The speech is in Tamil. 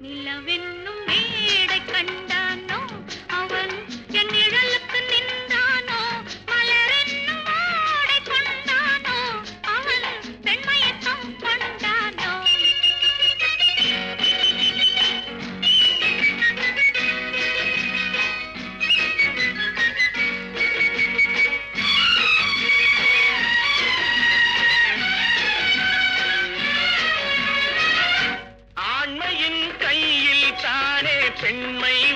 நிலவென்னும் மேடை கண்ட பெண்மை வர்ணம்